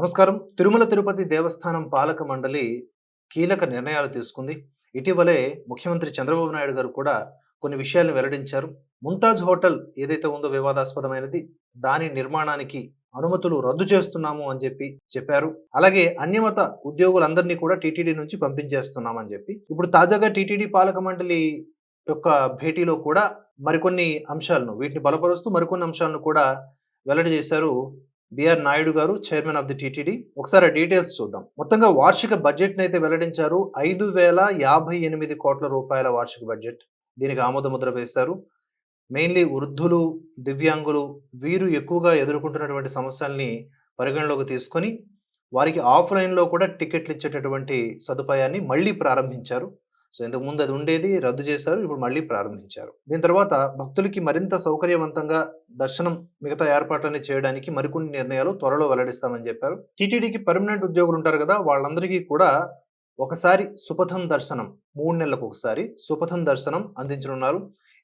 నమస్కారం. తిరుమల తిరుపతి దేవస్థానం పాలక మండలి కీలక నిర్ణయాలు తీసుకుంది. ఇటీవలే ముఖ్యమంత్రి చంద్రబాబు నాయుడు గారు కూడా కొన్ని విషయాలను వెల్లడించారు. ముంతాజ్ హోటల్ ఏదైతే ఉందో వివాదాస్పదమైనది దాని నిర్మాణానికి అనుమతులు రద్దు చేస్తున్నాము అని చెప్పి చెప్పారు. అలాగే అన్యమత ఉద్యోగులందరినీ కూడా టీటీడీ నుంచి పంపించేస్తున్నామని చెప్పి. ఇప్పుడు తాజాగా టీటీడీ పాలక మండలి యొక్క భేటీలో కూడా మరికొన్ని అంశాలను వీటిని బలపరుస్తూ మరికొన్ని అంశాలను కూడా వెల్లడి చేశారు BR Naidu garu chairman of the TTD. ఒకసారి ఆ డీటెయిల్స్ చూద్దాం. మొత్తంగా వార్షిక బడ్జెట్ అయితే వెల్లడించారు. ఐదు వేల యాభై ఎనిమిది కోట్ల రూపాయల వార్షిక బడ్జెట్ దీనికి ఆమోదముద్ర వేశారు. మెయిన్లీ వృద్ధులు దివ్యాంగులు వీరు ఎక్కువగా ఎదుర్కొంటున్నటువంటి సమస్యల్ని పరిగణలోకి తీసుకొని వారికి ఆఫ్లైన్లో కూడా టికెట్లు ఇచ్చేటటువంటి సదుపాయాన్ని మళ్ళీ ప్రారంభించారు. సో ఇంతకు ముందు అది ఉండేది రద్దు చేశారు ఇప్పుడు మళ్ళీ ప్రారంభించారు. దీని తర్వాత భక్తులకి మరింత సౌకర్యవంతంగా దర్శనం మిగతా ఏర్పాట్లన్నీ చేయడానికి మరికొన్ని నిర్ణయాలు త్వరలో వెల్లడిస్తామని చెప్పారు. టీటీడీకి పర్మనెంట్ ఉద్యోగులు ఉంటారు కదా వాళ్ళందరికీ కూడా ఒకసారి సుపథం దర్శనం మూడు నెలలకు ఒకసారి సుపథం దర్శనం అందించనున్నారు.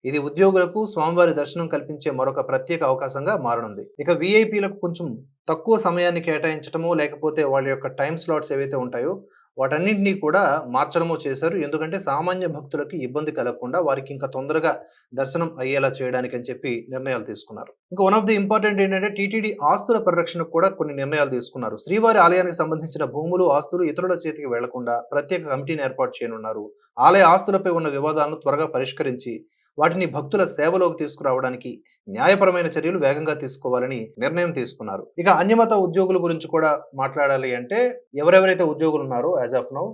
ఇది ఉద్యోగులకు స్వామివారి దర్శనం కల్పించే మరొక ప్రత్యేక అవకాశంగా మారనుంది. ఇక విఐపీలకు కొంచెం తక్కువ సమయాన్ని కేటాయించడమో లేకపోతే వాళ్ళ యొక్క టైం స్లాట్స్ ఏవైతే ఉంటాయో వాటన్నింటినీ కూడా మార్చడము చేశారు. ఎందుకంటే సామాన్య భక్తులకి ఇబ్బంది కలగకుండా వారికి ఇంకా తొందరగా దర్శనం అయ్యేలా చేయడానికి అని చెప్పి నిర్ణయాలు తీసుకున్నారు. ఇంకా వన్ ఆఫ్ ది ఇంపార్టెంట్ ఏంటంటే టీటీడీ ఆస్తుల పరిరక్షణకు కూడా కొన్ని నిర్ణయాలు తీసుకున్నారు. శ్రీవారి ఆలయానికి సంబంధించిన భూములు ఆస్తులు ఇతరుల చేతికి వెళ్ళకుండా ప్రత్యేక కమిటీని ఏర్పాటు చేయనున్నారు. ఆలయ ఆస్తులపై ఉన్న వివాదాలను త్వరగా పరిష్కరించి వాటిని భక్తుల సేవలోకి తీసుకురావడానికి న్యాయపరమైన చర్యలు వేగంగా తీసుకోవాలని నిర్ణయం తీసుకున్నారు. ఇక అన్యమత ఉద్యోగుల గురించి కూడా మాట్లాడాలి అంటే ఎవరెవరైతే ఉద్యోగులు ఉన్నారో యాజ్ ఆఫ్ నౌ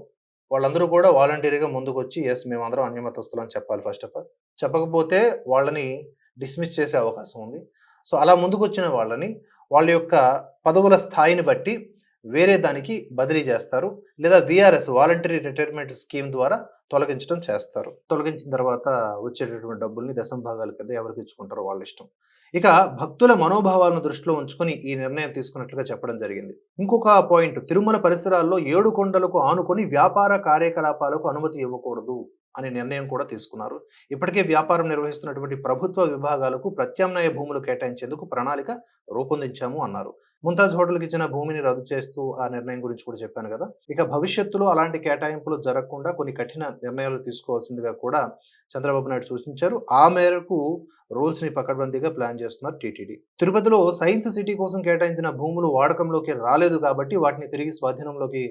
వాళ్ళందరూ కూడా వాలంటీర్గా ముందుకు వచ్చి ఎస్ మేమందరం అన్యమతస్తులు అని చెప్పాలి ఫస్ట్ ఆఫ్ ఆల్ చెప్పకపోతే వాళ్ళని డిస్మిస్ చేసే అవకాశం ఉంది. సో అలా ముందుకొచ్చిన వాళ్ళని వాళ్ళ యొక్క పదవుల స్థాయిని బట్టి వేరే దానికి బదిలీ చేస్తారు లేదా విఆర్ఎస్ వాలంటరీ రిటైర్మెంట్ స్కీమ్ ద్వారా తొలగించడం చేస్తారు. తొలగించిన తర్వాత వచ్చేటటువంటి డబ్బుల్ని దశం భాగాల కింద ఎవరికి ఇచ్చుకుంటారో వాళ్ళ ఇష్టం. ఇక భక్తుల మనోభావాలను దృష్టిలో ఉంచుకొని ఈ నిర్ణయం తీసుకున్నట్లుగా చెప్పడం జరిగింది. ఇంకొక పాయింట్ తిరుమల పరిసరాల్లో ఏడు కొండలకు ఆనుకొని వ్యాపార కార్యకలాపాలకు అనుమతి ఇవ్వకూడదు. అనే నిర్ణయం కూడా తీసుకున్నారు. ఇప్పటికే వ్యాపారం నిర్వహిస్తున్నటువంటి ప్రభుత్వ విభాగాలకు ప్రత్యామ్నాయ భూములు కేటాయించేందుకు ప్రణాళిక రూపొందించాము అన్నారు. ముంతాజ్ హోటల్కి ఇచ్చిన భూమిని రద్దు చేస్తూ ఆ నిర్ణయం గురించి కూడా చెప్పాను కదా. ఇక భవిష్యత్తులో అలాంటి కేటాయింపులు జరగకుండా కొన్ని కఠిన నిర్ణయాలు తీసుకోవాల్సిందిగా కూడా చంద్రబాబు నాయుడు సూచించారు. ఆ మేరకు రూల్స్ని పకడ్బందీగా ప్లాన్ చేస్తున్నారు టీటీడీ. తిరుపతిలో సైన్స్ సిటీ కోసం కేటాయించిన భూములు వాడకంలోకి రాలేదు కాబట్టి వాటిని తిరిగి స్వాధీనంలోకి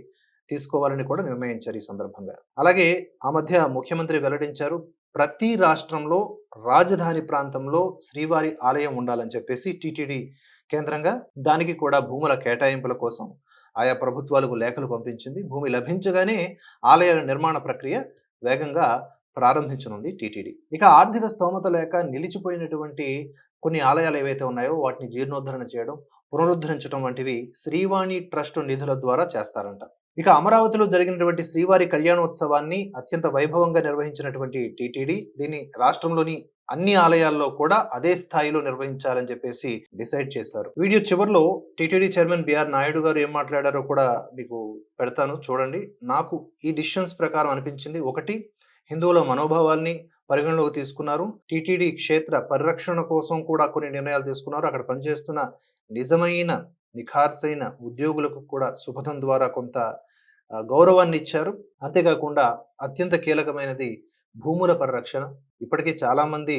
తీసుకోవాలని కూడా నిర్ణయించారు ఈ సందర్భంగా. అలాగే ఆ మధ్య ముఖ్యమంత్రి వెల్లడించారు ప్రతి రాష్ట్రంలో రాజధాని ప్రాంతంలో శ్రీవారి ఆలయం ఉండాలని చెప్పేసి టీటీడీ కేంద్రంగా దానికి కూడా భూముల కేటాయింపుల కోసం ఆయా ప్రభుత్వాలకు లేఖలు పంపించింది. భూమి లభించగానే ఆలయాల నిర్మాణ ప్రక్రియ వేగంగా ప్రారంభించనుంది టీటీడీ. ఇక ఆర్థిక స్తోమత లేక నిలిచిపోయినటువంటి కొన్ని ఆలయాలు ఏవైతే ఉన్నాయో వాటిని జీర్ణోద్ధరణ చేయడం పునరుద్ధరించడం వంటివి శ్రీవాణి ట్రస్ట్ నిధుల ద్వారా చేస్తారంట. ఇక అమరావతిలో జరిగినటువంటి శ్రీవారి కళ్యాణోత్సవాన్ని అత్యంత వైభవంగా నిర్వహించినటువంటి టీటీడీ దీన్ని రాష్ట్రంలోని అన్ని ఆలయాల్లో కూడా అదే స్థాయిలో నిర్వహించాలని చెప్పేసి డిసైడ్ చేశారు. వీడియో చివరిలో టీటీడీ చైర్మన్ బిఆర్ నాయుడు గారు ఏం మాట్లాడారో కూడా మీకు పెడతాను చూడండి. నాకు ఈ డిసిషన్స్ ప్రకారం అనిపించింది. ఒకటి హిందువుల మనోభావాల్ని పరిగణలోకి తీసుకున్నారు. టీటీడీ క్షేత్ర పరిరక్షణ కోసం కూడా కొన్ని నిర్ణయాలు తీసుకున్నారు. అక్కడ పనిచేస్తున్న నిజమైన నిఖార్సైన ఉద్యోగులకు కూడా సుపథం ద్వారా కొంత గౌరవాన్ని ఇచ్చారు. అంతేకాకుండా అత్యంత కీలకమైనది భూముల పరిరక్షణ. ఇప్పటికే చాలామంది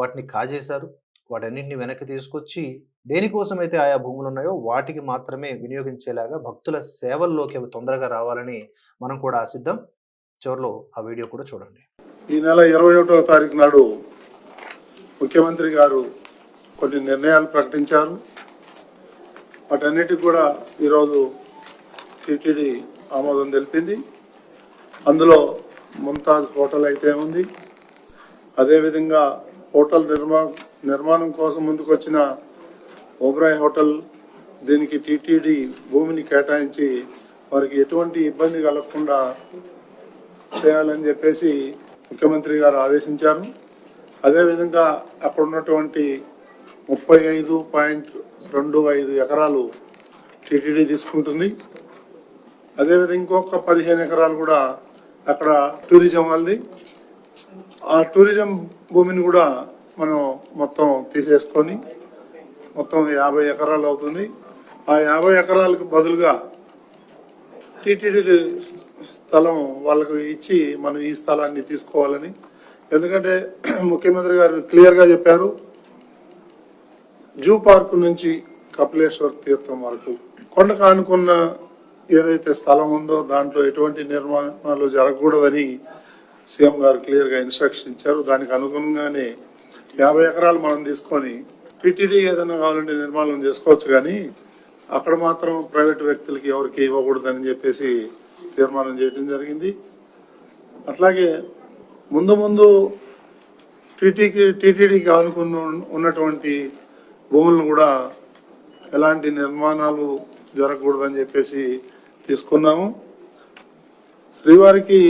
వాటిని కాజేశారు. వాటన్నింటిని వెనక్కి తీసుకొచ్చి దేనికోసమైతే ఆయా భూములు ఉన్నాయో వాటికి మాత్రమే వినియోగించేలాగా భక్తుల సేవల్లోకి అవి తొందరగా రావాలని మనం కూడా ఆశిద్దాం. చివరిలో ఆ వీడియో కూడా చూడండి. ఈ నెల ఇరవై ఒకటో తారీఖు నాడు ముఖ్యమంత్రి గారు కొన్ని నిర్ణయాలు ప్రకటించారు. వాటన్నిటికి కూడా ఈరోజు టీటీడీ ఆమోదం తెలిపింది. అందులో ముంతాజ్ హోటల్ అయితే ఉంది. అదేవిధంగా హోటల్ నిర్మా నిర్మాణం కోసం ముందుకొచ్చిన ఓబ్రాయ్ హోటల్ దీనికి టీటీడీ భూమిని కేటాయించి వారికి ఎటువంటి ఇబ్బంది కలగకుండా చేయాలని చెప్పేసి ముఖ్యమంత్రి గారు ఆదేశించారు. అదేవిధంగా అక్కడ ఉన్నటువంటి ముప్పై ఐదు పాయింట్ రెండు ఐదు ఎకరాలు టీటీడీ తీసుకుంటుంది. అదేవిధంగా ఇంకొక పదిహేను ఎకరాలు కూడా అక్కడ టూరిజం వాళ్ళది. ఆ టూరిజం భూమిని కూడా మనం మొత్తం తీసేసుకొని మొత్తం యాభై ఎకరాలు అవుతుంది. ఆ యాభై ఎకరాలకు బదులుగా టీటీడీ స్థలం వాళ్ళకు ఇచ్చి మనం ఈ స్థలాన్ని తీసుకోవాలని. ఎందుకంటే ముఖ్యమంత్రి గారు క్లియర్గా చెప్పారు. జూ పార్క్ నుంచి కపిలేశ్వర తీర్థం వరకు. కొండకు ఆనుకున్న ఏదైతే స్థలం ఉందో దాంట్లో ఎటువంటి నిర్మాణాలు జరగకూడదని సీఎం గారు క్లియర్గా ఇన్స్ట్రక్షన్ ఇచ్చారు. దానికి అనుగుణంగానే యాభై ఎకరాలు మనం తీసుకొని టీటీడీ ఏదైనా కావాలంటే నిర్మాణం చేసుకోవచ్చు కానీ అక్కడ మాత్రం ప్రైవేట్ వ్యక్తులకి ఎవరికి ఇవ్వకూడదని చెప్పేసి తీర్మానం చేయడం జరిగింది. అట్లాగే ముందు ముందు టీటీకి టీటీడీకి అనుకున్న ఉన్నటువంటి భూములను కూడా ఎలాంటి నిర్మాణాలు జరగకూడదని చెప్పేసి తీసుకున్నాము. శ్రీవారికి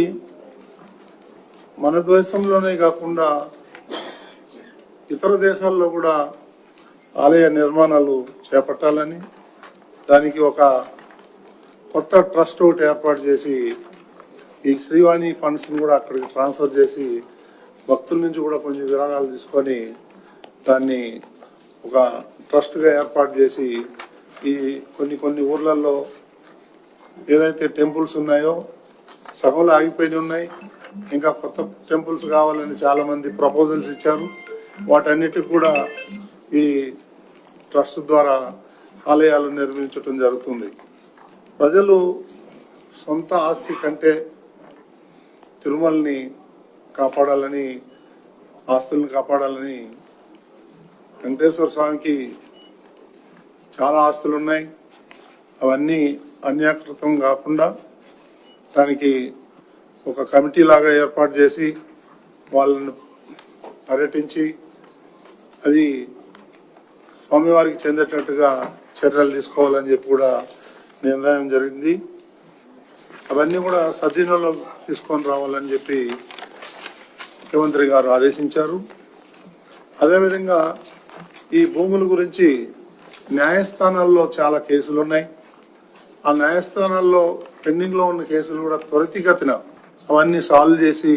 మన దేశంలోనే కాకుండా ఇతర దేశాల్లో కూడా ఆలయ నిర్మాణాలు చేపట్టాలని దానికి ఒక కొత్త ట్రస్ట్ ఒకటి ఏర్పాటు చేసి ఈ శ్రీవాణి ఫండ్స్ని కూడా అక్కడికి ట్రాన్స్ఫర్ చేసి భక్తుల నుంచి కూడా కొంచెం విరాళాలు తీసుకొని దాన్ని ఒక ట్రస్ట్గా ఏర్పాటు చేసి ఈ కొన్ని కొన్ని ఊర్లలో ఏదైతే టెంపుల్స్ ఉన్నాయో సగంలో ఆగిపోయి ఉన్నాయి. ఇంకా కొత్త టెంపుల్స్ కావాలని చాలామంది ప్రపోజల్స్ ఇచ్చారు. వాటన్నిటికి కూడా ఈ ట్రస్ట్ ద్వారా ఆలయాలు నిర్మించడం జరుగుతుంది. ప్రజలు సొంత ఆస్తి కంటే తిరుమలని కాపాడాలని ఆస్తులను కాపాడాలని వెంకటేశ్వర స్వామికి చాలా ఆస్తులు ఉన్నాయి అవన్నీ అన్యాకృతం కాకుండా దానికి ఒక కమిటీ లాగా ఏర్పాటు చేసి వాళ్ళను పర్యటించి అది స్వామివారికి చెందేటట్టుగా చర్యలు తీసుకోవాలని చెప్పి కూడా నిర్ణయం జరిగింది. అవన్నీ కూడా సద్వినియోగం తీసుకొని రావాలని చెప్పి ముఖ్యమంత్రి గారు ఆదేశించారు. అదేవిధంగా ఈ భూముల గురించి న్యాయస్థానాల్లో చాలా కేసులు ఉన్నాయి ఆ న్యాయస్థానాల్లో పెండింగ్లో ఉన్న కేసులు కూడా త్వరితగతిన అవన్నీ సాల్వ్ చేసి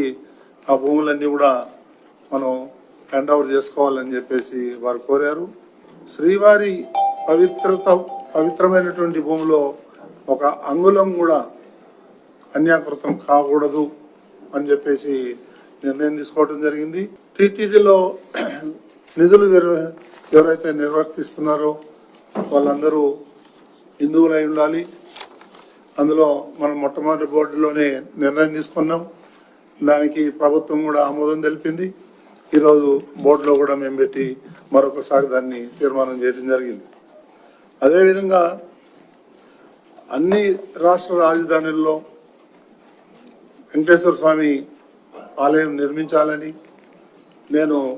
ఆ భూములన్నీ కూడా మనం హ్యాండ్ ఓవర్ చేసుకోవాలని చెప్పేసి వారు కోరారు. శ్రీవారి పవిత్రత పవిత్రమైనటువంటి భూమిలో ఒక అంగుళం కూడా అన్యాకృతం కాకూడదు అని చెప్పేసి నిర్ణయం తీసుకోవడం జరిగింది. టీటీడీలో నిధులు ఎవరైతే నిర్వర్తిస్తున్నారో వాళ్ళందరూ హిందువులై ఉండాలి. అందులో మనం మొట్టమొదటి బోర్డులోనే నిర్ణయం తీసుకున్నాం. దానికి ప్రభుత్వం కూడా ఆమోదం తెలిపింది. ఈరోజు బోర్డులో కూడా మేము పెట్టి మరొకసారి దాన్ని తీర్మానం చేయడం జరిగింది. అదేవిధంగా అన్ని రాష్ట్ర రాజధానుల్లో వెంకటేశ్వర స్వామి ఆలయం నిర్మించాలని నేను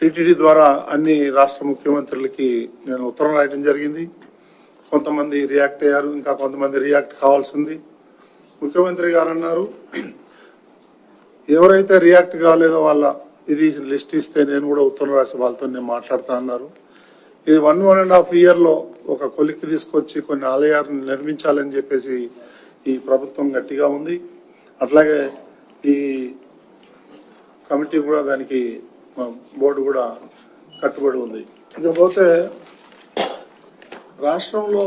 టిటిడి ద్వారా అన్ని రాష్ట్ర ముఖ్యమంత్రులకి నేను ఉత్తరం రాయడం జరిగింది. కొంతమంది రియాక్ట్ అయ్యారు ఇంకా కొంతమంది రియాక్ట్ కావాల్సింది ముఖ్యమంత్రి గారు అన్నారు ఎవరైతే రియాక్ట్ కాలేదో వాళ్ళ ఇది లిస్ట్ ఇస్తే నేను కూడా ఉత్తరం రాసి వాళ్ళతో నేను మాట్లాడుతా అన్నారు. ఇది వన్ వన్ అండ్ హాఫ్ ఇయర్లో ఒక కొలిక్కి తీసుకొచ్చి కొన్ని ఆలయాలను నిర్మించాలని చెప్పేసి ఈ ప్రభుత్వం గట్టిగా ఉంది. అట్లాగే ఈ కమిటీ కూడా దానికి బోర్డు కూడా కట్టుబడి ఉంది. ఇకపోతే రాష్ట్రంలో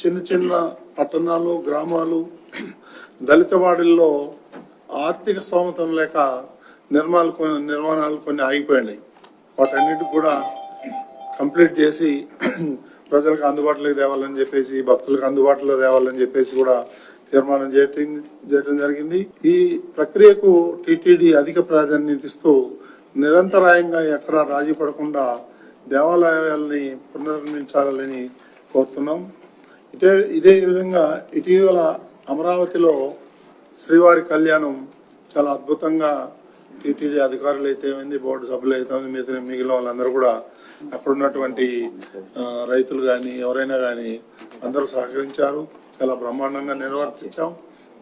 చిన్న చిన్న పట్టణాలు గ్రామాలు దళితవాడిల్లో ఆర్థిక స్తోమతం లేక నిర్మాణాలు కొన్ని నిర్మాణాలు కొన్ని ఆగిపోయినాయి. వాటన్నిటికి కూడా కంప్లీట్ చేసి ప్రజలకు అందుబాటులోకి తేవాలని చెప్పేసి భక్తులకు అందుబాటులో తేవాలని చెప్పేసి కూడా తీర్మానం చేయటం చేయటం జరిగింది. ఈ ప్రక్రియకు టీటీడీ అధిక ప్రాధాన్యత ఇస్తూ నిరంతరాయంగా ఎక్కడ రాజీ పడకుండా దేవాలయాల్ని పునర్నిర్మించాలని కోరుతున్నాం. ఇదే ఇదే విధంగా ఇటీవల అమరావతిలో శ్రీవారి కళ్యాణం చాలా అద్భుతంగా టీటీడీ అధికారులు అయితేమైంది బోర్డు సభ్యులు అయితే మిగతా మిగిలిన వాళ్ళందరూ కూడా అక్కడ ఉన్నటువంటి రైతులు కానీ ఎవరైనా కానీ అందరూ సహకరించారు. చాలా బ్రహ్మాండంగా నిర్వర్తించాం.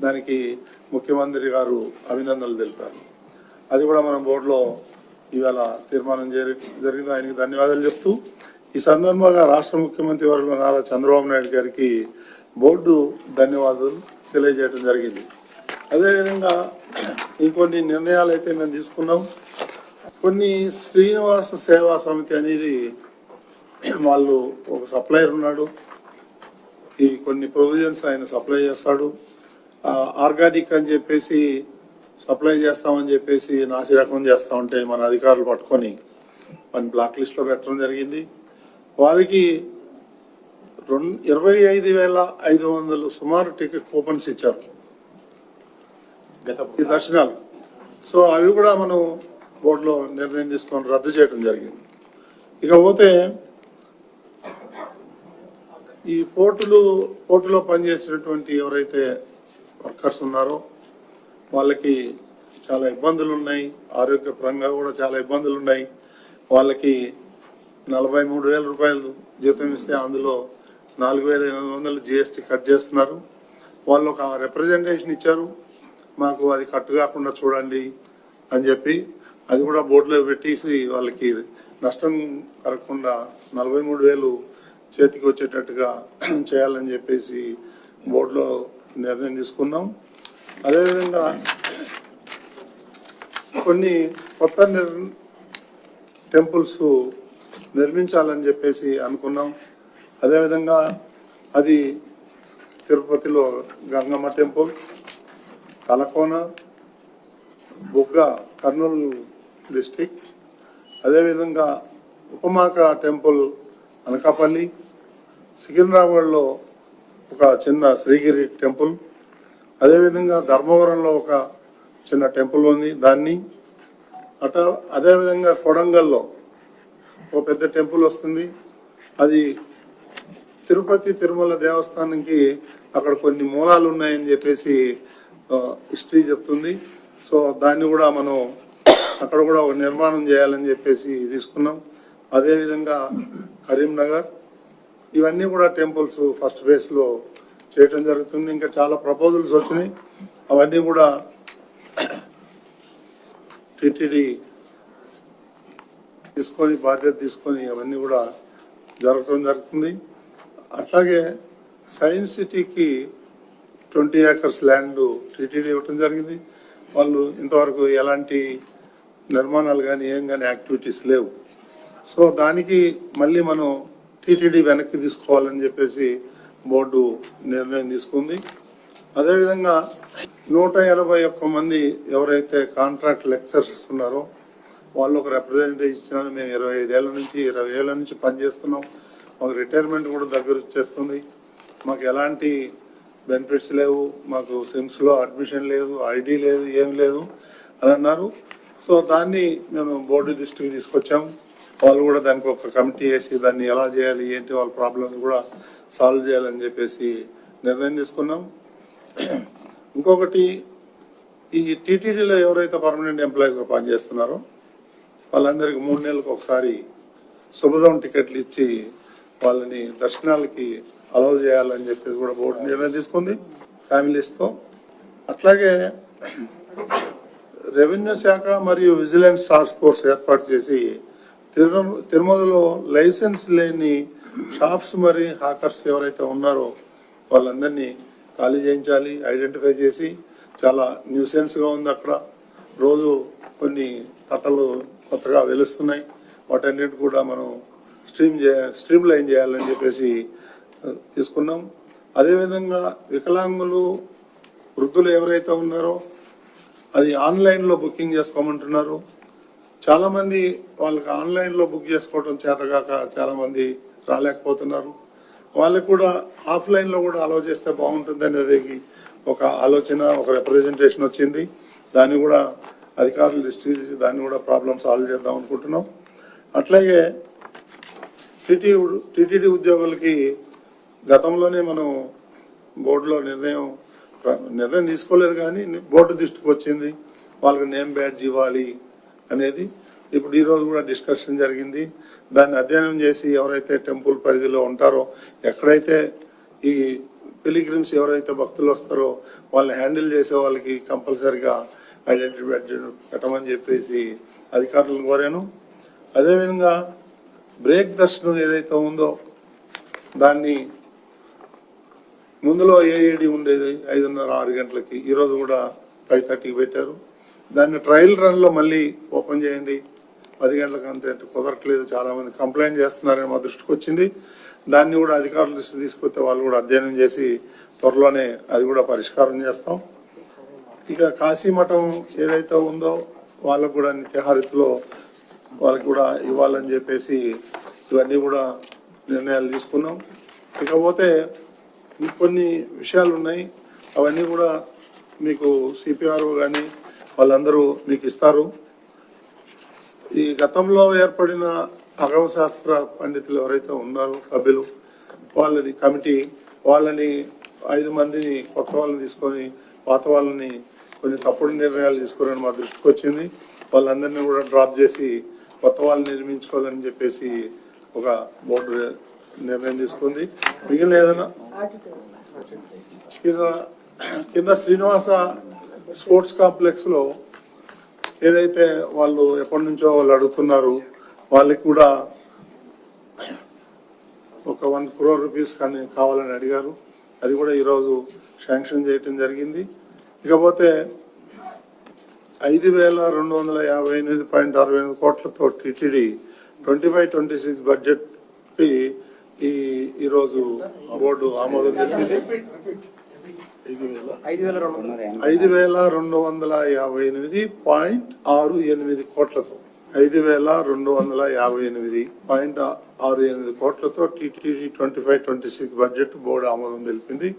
దానికి ముఖ్యమంత్రి గారు అభినందనలు తెలిపారు. అది కూడా మనం బోర్డులో ఇవాళ తీర్మానం జరిగింది. ఆయనకి ధన్యవాదాలు చెప్తూ ఈ సందర్భంగా రాష్ట్ర ముఖ్యమంత్రి వర్గ నారా చంద్రబాబు నాయుడు గారికి బోర్డు ధన్యవాదాలు తెలియజేయడం జరిగింది. అదేవిధంగా ఇంకొన్ని నిర్ణయాలు అయితే మేము తీసుకున్నాం. కొన్ని శ్రీనివాస సేవా సమితి అనేది వాళ్ళు ఒక సప్లయర్ ఉన్నాడు. ఈ కొన్ని ప్రొవిజన్స్ ఆయన సప్లై చేస్తాడు. ఆర్గానిక్ అని చెప్పేసి సప్లై చేస్తామని చెప్పేసి నాసి రకం చేస్తా ఉంటే మన అధికారులు పట్టుకొని మన బ్లాక్ లిస్ట్లో పెట్టడం జరిగింది. వారికి రెండు ఇరవై ఐదు వేల ఐదు వందలు సుమారు టికెట్ కూపన్స్ ఇచ్చారు. ఈ దర్శనాలు. సో అవి కూడా మనం బోర్డులో నిర్ణయం తీసుకొని రద్దు చేయడం జరిగింది. ఇకపోతే ఈ పోర్టులు పోర్టులో పనిచేసినటువంటి ఎవరైతే వర్కర్స్ ఉన్నారో వాళ్ళకి చాలా ఇబ్బందులు ఉన్నాయి ఆరోగ్యపరంగా కూడా చాలా ఇబ్బందులు ఉన్నాయి వాళ్ళకి నలభై మూడు వేల రూపాయలు జీతం ఇస్తే అందులో నాలుగు వేల ఎనిమిది వందలు జిఎస్టీ కట్ చేస్తున్నారు. వాళ్ళు ఒక రిప్రజెంటేషన్ ఇచ్చారు. మాకు అది కట్టు కాకుండా చూడండి అని చెప్పి అది కూడా బోర్డులో పెట్టేసి వాళ్ళకి నష్టం కలగకుండా నలభై మూడు వేలు చేతికి వచ్చేటట్టుగా చేయాలని చెప్పేసి బోర్డులో నిర్ణయం తీసుకున్నాం. అదేవిధంగా కొన్ని కొత్త నిర్ టెంపుల్స్ నిర్మించాలని చెప్పేసి అనుకున్నాం. అదేవిధంగా అది తిరుపతిలో గంగమ్మ టెంపుల్ తలకోన బుగ్గ కర్నూలు డిస్టిక్ అదేవిధంగా ఉపమాక టెంపుల్ అనకాపల్లి సికింద్రాబాద్లో ఒక చిన్న శ్రీగిరి టెంపుల్ అదేవిధంగా ధర్మవరంలో ఒక చిన్న టెంపుల్ ఉంది. దాన్ని అట అదేవిధంగా కొడంగల్లో ఒక పెద్ద టెంపుల్ వస్తుంది. అది తిరుపతి తిరుమల దేవస్థానంకి అక్కడ కొన్ని మూలాలు ఉన్నాయని చెప్పేసి హిస్టరీ చెప్తుంది. సో దాన్ని కూడా మనం అక్కడ కూడా ఒక నిర్మాణం చేయాలని చెప్పేసి తీసుకున్నాం. అదేవిధంగా కరీంనగర్. ఇవన్నీ కూడా టెంపుల్స్ ఫస్ట్ ఫేజ్లో చేయటం జరుగుతుంది. ఇంకా చాలా ప్రపోజల్స్ వచ్చినాయి. అవన్నీ కూడా టిటిడి తీసుకొని బాధ్యత తీసుకొని అవన్నీ కూడా జరగటం జరుగుతుంది. అట్లాగే సైన్స్ సిటీకి ట్వంటీ ఏకర్స్ ల్యాండ్ టీటీడీ ఇవ్వటం జరిగింది. వాళ్ళు ఇంతవరకు ఎలాంటి నిర్మాణాలు కానీ ఏం కానీ యాక్టివిటీస్ లేవు. సో దానికి మళ్ళీ మనం టీటీడీ వెనక్కి తీసుకోవాలని చెప్పేసి బోర్డు నిర్ణయం తీసుకుంది. అదేవిధంగా నూట ఎనభై ఒక్క మంది ఎవరైతే కాంట్రాక్ట్ లెక్చరర్స్ ఉన్నారో వాళ్ళు ఒక రిప్రజెంటేటివ్ ఇచ్చినారు. మేము ఇరవై ఐదేళ్ళ నుంచి ఇరవై ఏళ్ళ నుంచి పనిచేస్తున్నాం. మాకు రిటైర్మెంట్ కూడా దగ్గర వచ్చేస్తుంది. మాకు ఎలాంటి బెనిఫిట్స్ లేవు. మాకు సిమ్స్లో అడ్మిషన్ లేదు ఐడి లేదు ఏం లేదు అని అన్నారు. సో దాన్ని మేము బోర్డు దృష్టికి తీసుకొచ్చాం. వాళ్ళు కూడా దానికి ఒక కమిటీ వేసి దాన్ని ఎలా చేయాలి ఏంటి వాళ్ళ ప్రాబ్లమ్స్ కూడా సాల్వ్ చేయాలని చెప్పేసి నిర్ణయం తీసుకున్నాం. ఇంకొకటి ఈ టీటీడీలో ఎవరైతే పర్మనెంట్ ఎంప్లాయీస్గా పనిచేస్తున్నారో వాళ్ళందరికీ మూడు నెలలకు ఒకసారి శుభదం టికెట్లు ఇచ్చి వాళ్ళని దర్శనాలకి అలౌ చేయాలని చెప్పేసి కూడా బోర్డు నిర్ణయం తీసుకుంది ఫ్యామిలీస్తో. అట్లాగే రెవెన్యూ శాఖ మరియు విజిలెన్స్ టాస్క్ ఫోర్స్ ఏర్పాటు చేసి తిరుమ- తిరుమలలో లైసెన్స్ లేని షాప్స్ మరి హాకర్స్ ఎవరైతే ఉన్నారో వాళ్ళందరినీ ఖాళీ చేయించాలి ఐడెంటిఫై చేసి చాలా న్యూసెన్స్గా ఉంది అక్కడ. రోజు కొన్ని తట్టలు కొత్తగా వెలుస్తున్నాయి. వాటన్నిటి కూడా మనం స్ట్రీమ్ చే స్ట్రీమ్ లైన్ చేయాలని చెప్పేసి తీసుకున్నాం. అదేవిధంగా వికలాంగులు వృద్ధులు ఎవరైతే ఉన్నారో అది ఆన్లైన్లో బుకింగ్ చేసుకోమంటున్నారు. చాలామంది వాళ్ళకి ఆన్లైన్లో బుక్ చేసుకోవడం చేతగాక చాలామంది రాలేకపోతున్నారు. వాళ్ళకి కూడా ఆఫ్లైన్లో కూడా అలౌ చేస్తే బాగుంటుంది అనేది ఒక ఆలోచన ఒక రిప్రజెంటేషన్ వచ్చింది. దాన్ని కూడా అధికారులు దృష్టి దాన్ని కూడా ప్రాబ్లం సాల్వ్ చేద్దాం అనుకుంటున్నాం. అట్లాగే టీటీ టీటీడీ ఉద్యోగులకి గతంలోనే మనం బోర్డులో నిర్ణయం నిర్ణయం తీసుకోలేదు కానీ బోర్డు దృష్టికి వచ్చింది. వాళ్ళకి నేమ్ బ్యాడ్జ్ ఇవ్వాలి అనేది. ఇప్పుడు ఈరోజు కూడా డిస్కషన్ జరిగింది. దాన్ని అధ్యయనం చేసి ఎవరైతే టెంపుల్ పరిధిలో ఉంటారో ఎక్కడైతే ఈ పిలిగ్రిమ్స్ ఎవరైతే భక్తులు వస్తారో వాళ్ళని హ్యాండిల్ చేసే వాళ్ళకి కంపల్సరిగా ఐడెంటిటీ బ్యాడ్జ్ పెట్టమని చెప్పేసి అధికారులను కోరాను. అదేవిధంగా బ్రేక్ దర్శనం ఏదైతే ఉందో దాన్ని ముందులో ఏఏడి ఉండేది ఐదున్నర ఆరు గంటలకి. ఈరోజు కూడా ఫైవ్ థర్టీకి పెట్టారు. దాన్ని ట్రయల్ రన్లో మళ్ళీ ఓపెన్ చేయండి. పది గంటలకు అంతే కుదరట్లేదు చాలా మంది కంప్లైంట్ చేస్తున్నారని మా దృష్టికి వచ్చింది. దాన్ని కూడా అధికారుల దృష్టి తీసుకొస్తే వాళ్ళు కూడా అధ్యయనం చేసి త్వరలోనే అది కూడా పరిష్కారం చేస్తాం. ఇక కాశీమఠం ఏదైతే ఉందో వాళ్ళకు కూడా నిత్యహారితిలో వాళ్ళకి కూడా ఇవ్వాలని చెప్పేసి ఇవన్నీ కూడా నిర్ణయాలు తీసుకున్నాం. ఇకపోతే ఇంకొన్ని విషయాలు ఉన్నాయి. అవన్నీ కూడా మీకు సిపిఆర్ఓ కానీ వాళ్ళందరూ మీకు ఇస్తారు. ఈ గతంలో ఏర్పడిన అగవ శాస్త్ర పండితులు ఎవరైతే ఉన్నారో సభ్యులు వాళ్ళని కమిటీ వాళ్ళని ఐదు మందిని కొత్త వాళ్ళని తీసుకొని పాత వాళ్ళని కొన్ని తప్పుడు నిర్ణయాలు తీసుకుని మా దృష్టికి వచ్చింది. వాళ్ళందరినీ కూడా డ్రాప్ చేసి కొత్త వాళ్ళని నిర్మించుకోవాలని చెప్పేసి ఒక బోర్డు నిర్ణయం తీసుకుంది. మిగిలిన ఏదైనా? కింద కింద శ్రీనివాస స్పోర్ట్స్ కాంప్లెక్స్లో ఏదైతే వాళ్ళు ఎప్పటి నుంచో వాళ్ళు అడుగుతున్నారు వాళ్ళకి కూడా ఒక వన్ క్రోర్ రూపీస్ కానీ కావాలని అడిగారు. అది కూడా ఈరోజు శాంక్షన్ చేయటం జరిగింది. ఇకపోతే ఐదు వేల రెండు వందల యాభై ఎనిమిది పాయింట్ అరవై ఎనిమిది కోట్లతో TTD twenty five twenty six బడ్జెట్కి ఈ ఈరోజు బోర్డు ఆమోదం తెలిపింది ఐదు వేల రెండు వందల ఐదు వేల? రెండు వందల యాభై ఎనిమిది పాయింట్ ఆరు ఎనిమిది కోట్లతో. ఐదు వేల రెండు వందల యాభై ఎనిమిది పాయింట్ ఆరు ఎనిమిది కోట్లతో TTD twenty five twenty six budget board ఆమోదం తెలిపింది.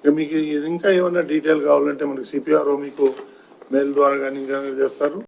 ఇక మీకు ఇది ఇంకా ఏమైనా డీటెయిల్ కావాలంటే మనకి సిపిఆర్ఓ మీకు మెయిల్ ద్వారా కానీ ఇంకా చేస్తారు.